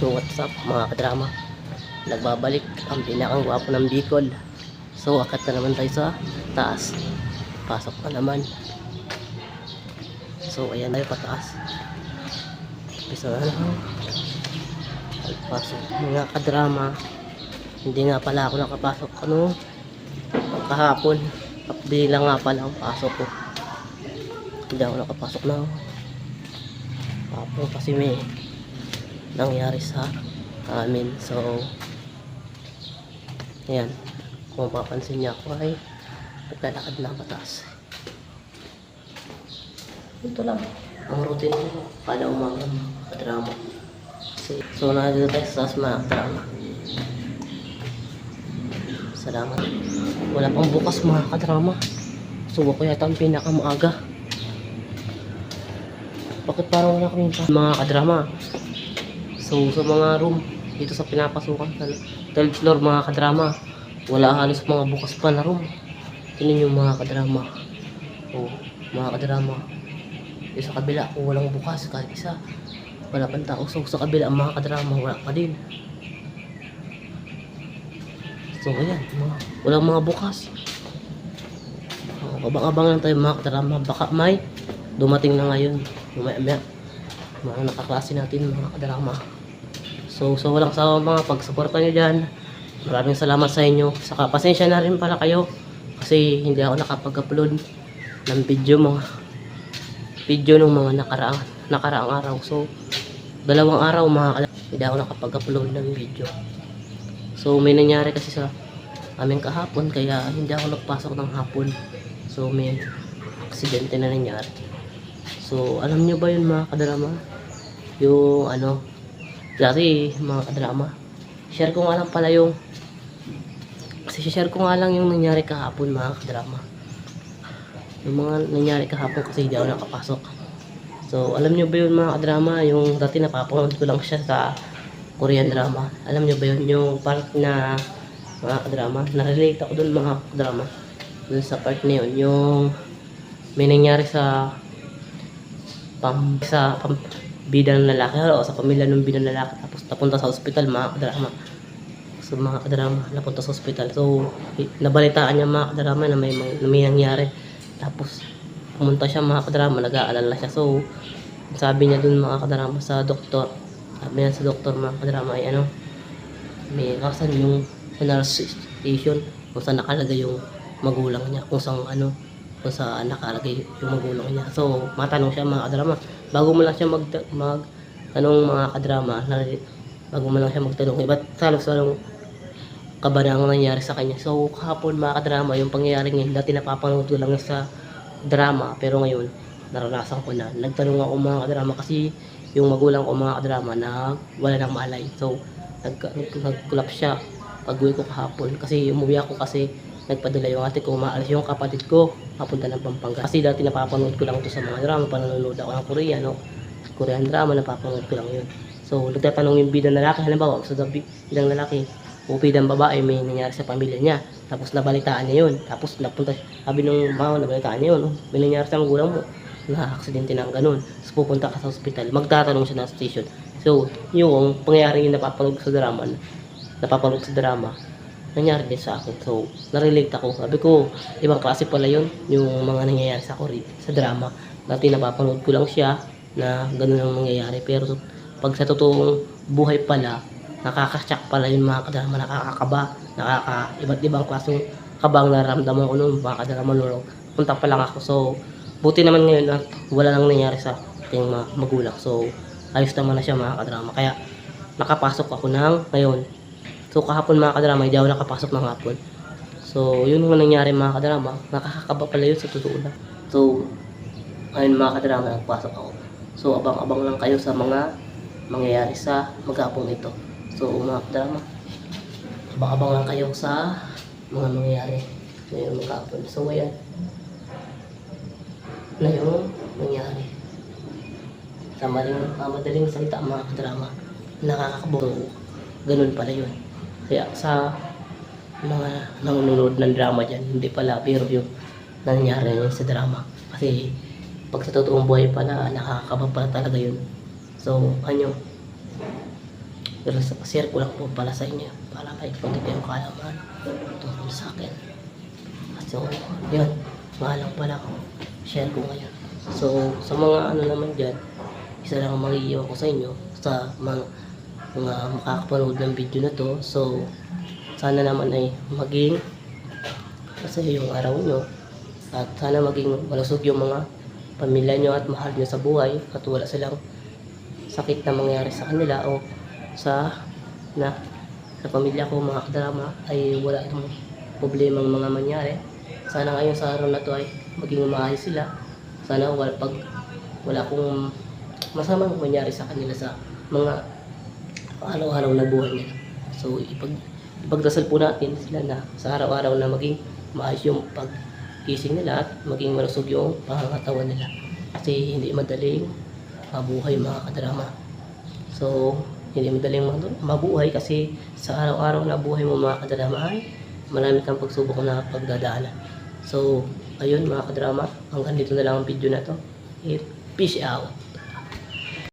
So what's up mga kadrama Nagbabalik ang pinakang gwapo ng Bicol. So akat na naman tayo sa taas. Pasok na naman. So ayan tayo pataas. Isa na lang. Pasok mga kadrama Hindi nga pala ako nakapasok. Ano? Kahapon lang nga pala ang pasok ko. Hindi ako nakapasok na. Kahapon kasi may nangyari sa amin. So, ayan. Kung mapapansin niya ako ay naglalakad na pataas. Ito lang. Ang routine ko, kada umaga. Kasi, so, nandito tayo sa mga. Salamat. Wala pang bukas mga kadrama. So, ako yata ang pinakamaaga. Bakit parang wala kami pa? Mga kadrama, So, sa mga room, dito sa pinapasukan, sa 12 floor, mga kadrama, wala halos mga bukas pa na room. Tingnan yung mga kadrama. O, mga kadrama. Yung sa kabila, kung walang bukas, kahit isa, wala pang tao. So, sa kabila, ang mga kadrama, wala pa din. So, ayan, mga, walang mga bukas. Abang-abang lang tayo mga kadrama. Baka may dumating na ngayon. Umaya-maya mga nakaklase natin mga kadrama. So, so walang sawa mga pagsuporta nyo dyan. Maraming salamat sa inyo. Saka pasensya na rin pala kayo kasi hindi ako nakapag-upload ng video mga video ng mga nakaraang, nakaraang araw. So, dalawang araw mga hindi ako nakapag-upload ng video. So, may nangyari kasi sa aming kahapon kaya hindi ako nagpasok ng hapon. So, may aksidente na nangyari. So, alam nyo ba yun mga kadrama? Yung ano, dati mga kadrama, share ko nga lang pala yung, kasi share ko nga lang yung nangyari kahapon mga kadrama. Yung mga nangyari kahapon kasi hindi ako nakapasok. So, alam nyo ba yun mga kadrama, yung dati napapanood ko lang siya sa Korean drama. Alam nyo ba yun, yung part na mga kadrama, na-relate ako dun mga kadrama. Dun sa part na yun, yung may nangyari sa pam sa pam, bida ng lalaki o sa pamilya ng bida ng lalaki tapos napunta sa ospital mga kadrama. So mga kadrama napunta sa ospital so nabalitaan niya mga kadrama na may, na may nangyari. Tapos pumunta siya mga kadrama nag-aalala siya. So sabi niya dun mga kadrama sa doktor sabi niya sa doktor mga kadrama ay ano may kasan yung funeral station kung saan nakalagay yung magulang niya kung saan ano kung saan nakalagay yung magulang niya. So, matanong siya mga kadrama. Bago mo lang siya mag, mag tanong mga kadrama, na, bago mo lang siya magtanong, iba't salos salong kaba na ang nangyari sa kanya. So, kahapon mga kadrama, yung pangyayari ngayon, dati napapanood ko lang sa drama, pero ngayon, naranasan ko na. Nagtanong ako mga kadrama kasi yung magulang ko mga kadrama na wala nang malay. So, nag, nag, nag-collapse siya pag uwi ko kahapon. Kasi umuwi ako kasi nagpadala yung ate ko, maalis yung kapatid ko, papunta ng Pampanga. Kasi dati napapanood ko lang ito sa mga drama, panonood ako ng Korean, no? Korean drama, napapanood ko lang yun. So, nagtatanong yung bidang lalaki, halimbawa, sa gabi, bidang lalaki, o bidang babae, may nangyari sa pamilya niya. Tapos nabalitaan niya yun. Tapos napunta, sabi nung mama, nabalitaan niya yun, may nangyari sa magulang mo na aksidente ng ganun. Tapos pupunta ka sa ospital, magtatanong siya ng station. So, yung pangyayari yung napapanood sa drama, napapanood sa drama, nangyari din sa akin. So, narelate ako. Sabi ko, ibang klase pala yun, yung mga nangyayari sa Korea, sa drama. Dati napapanood ko lang siya na ganun ang nangyayari. Pero pag sa totoong buhay pala, nakakasyak pala yung mga kadrama, nakakakaba, nakaka, iba't ibang klaseng kabang nararamdaman ko noon, mga kadrama noon. Punta pa lang ako. So, buti naman ngayon at wala nang nangyari sa ating mga magulang. So, ayos naman na siya mga kadrama. Kaya, nakapasok ako ng ngayon, So kahapon mga kadrama, hindi ako nakapasok ng hapon. So yun yung nangyari mga kadrama, nakakakaba pala yun sa totoo lang. So ayun mga kadrama, nagpasok ako. So abang-abang lang kayo sa mga mangyayari sa maghapong ito. So mga kadrama, abang-abang lang kayo sa mga mangyayari ngayong maghapon. So ayan, na yung nangyari. Sa maling, madaling salita mga kadrama, nakakabong. Ganun pala yun. Kaya sa mga nanonood ng drama dyan, hindi pala pero yung nangyari yun sa drama. Kasi pag sa totoong buhay pala, nakakaba pala talaga yun. So, ano, Pero share ko lang po pala sa inyo para may konti kayong kaalaman tungkol sa akin. At so, yun. Maalang pala ako. Share ko ngayon. So, sa mga ano naman dyan, isa lang ang magiiwan ko sa inyo sa mga, mga makakapanood ng video na to. So, sana naman ay maging masaya yung araw nyo. At sana maging malusog yung mga pamilya nyo at mahal nyo sa buhay at wala silang sakit na mangyari sa kanila o sa na sa pamilya ko mga kadrama ay wala itong problemang mga mangyari. Sana ngayon sa araw na to ay maging maayos sila. Sana wala pag wala akong masamang mangyari sa kanila sa mga araw-araw na buhay nila so ipag ipagdasal po natin sila na sa araw-araw na maging maayos yung pagkising nila at maging malusog yung pangangatawan nila. Kasi hindi madaling mabuhay mga kadrama. So hindi madaling mabuhay kasi sa araw-araw na buhay mo mga kadrama ay marami kang pagsubok na pagdadaanan. So ayun mga kadrama hanggang dito na lang ang video na to. Peace out